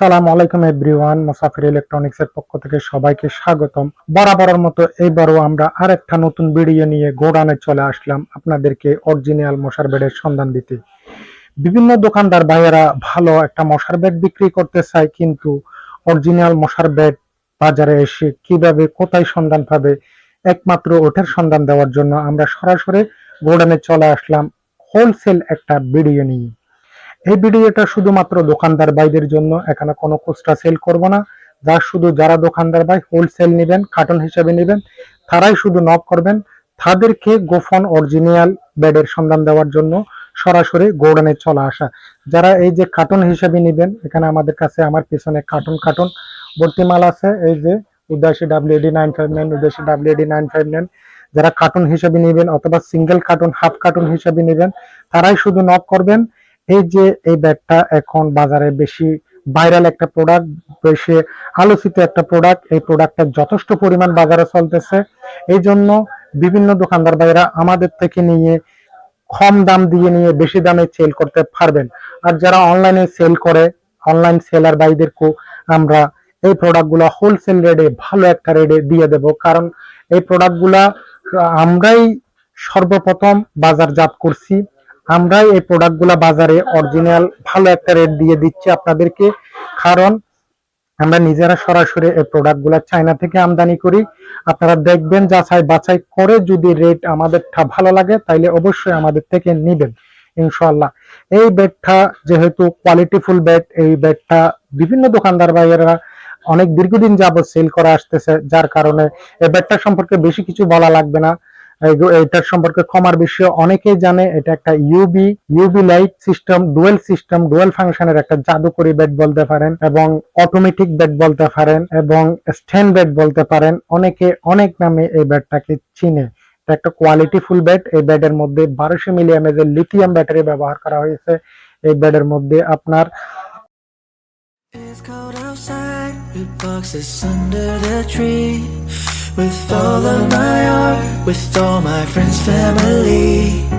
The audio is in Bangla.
সালাম আলাইকুম এভরিওয়ান, মুসাফির ইলেকট্রনিক্স এর পক্ষ থেকে সবাইকে স্বাগতম। বরাবরের মতো এইবারও আমরা আরেকটা নতুন ভিডিও নিয়ে গোডানে চলে আসলাম আপনাদেরকে অরিজিনাল মশার বেডের সন্ধান দিতে। বিভিন্ন দোকানদার ভাইয়েরা ভালো একটা মশার বেড বিক্রি করতে চায়, কিন্তু অরিজিনাল মশার বেড বাজারে এসে কীভাবে, কোথায় সন্ধান পাবে, একমাত্র ওঠের সন্ধান দেওয়ার জন্য আমরা সরাসরি গোডানে চলে আসলাম। হোলসেল একটা ভিডিও নিয়ে। এই ভিডিওটা শুধুমাত্র দোকানদার ভাইদের জন্য। এখানে কোনো খুচরা সেল করব না। যা শুধু যারা দোকানদার ভাই হোলসেল নেবেন কার্টন হিসেবে নেবেন, তারাই শুধু নক করবেন। তাদেরকে গোফন অরিজিনাল বেডের সন্ধান দেওয়ার জন্য সরাসরি গোডানে চলে আসা। যারা এই যে কার্টন হিসেবে নেবেন, এখানে আমাদের কাছে আমার পিছনে কার্টন কার্টন ভর্তি মাল আছে। এই যে উদাসী ডাব্লিউডি নাইন ফাইভ নাইন উদাসী ডাব্লিউডি নাইন ফাইভ নাইন যারা কার্টুন হিসেবে নেবেন অথবা সিঙ্গেল কার্টুন হাফ কার্টুন হিসেবে নেবেন, তারাই শুধু নক করবেন। এই যে এই ব্যাগটা এখন বাজারে বেশি ভাইরাল একটা প্রোডাক্ট বেশি আলোচিত একটা প্রোডাক্ট এই প্রোডাক্টটা যথেষ্ট পরিমাণ বাজারে চলতেছে। এই জন্য বিভিন্ন দোকানদার ভাইরা আমাদের থেকে নিয়ে কম দাম দিয়ে নিয়ে বেশি দামে সেল করতে পারবেন। আর যারা অনলাইনে সেল করে অনলাইন সেলার ভাইদেরকেও আমরা এই প্রোডাক্টগুলো হোলসেল রেটে ভালো একটা রেটে দিয়ে দেব। কারণ এই প্রোডাক্টগুলা আমরাই সর্বপ্রথম বাজারজাত করছি। আমরাই এই প্রোডাক্টগুলা বাজারে অরিজিনাল ভালো একটা রেট দিয়ে দিচ্ছি আপনাদেরকে। কারণ আমরা নিজেরা সরাসরি এই প্রোডাক্টগুলা চায়না থেকে আমদানি করি। আপনারা দেখবেন যাচাই বাছাই করে যদি রেট আমাদেরটা ভালো লাগে, তাইলে অবশ্যই আমাদের থেকে নিবেন, ইনশাআল্লাহ। এই বেডটা যেহেতু কোয়ালিটিফুল বেড এই বেডটা বিভিন্ন দোকানদার ভাইয়েরা অনেক দীর্ঘদিন যাবত সেল করে আসতেছে, যার কারণে এই বেডটা সম্পর্কে বেশি কিছু বলা লাগবে না। এটার সম্পর্কে ক্ষমার বিষয়ে অনেকেই জানে এটা একটা UV UV light system dual system dual ফাংশনের একটা জাদুকরি ব্যাট বলতে পারেন এবং অটোমেটিক ব্যাট বলতে পারেন এবং স্ট্যান্ড বেড বলতে পারেন। অনেকে অনেক নামে এই বেডটাকে চিনে। এটা একটা কোয়ালিটি ফুল বেড এই বেডের মধ্যে বারোশো মিলি এমএজ এর লিথিয়াম ব্যাটারি ব্যবহার করা হয়েছে এই বেডের মধ্যে আপনার. With all of my art, with all my friends, family.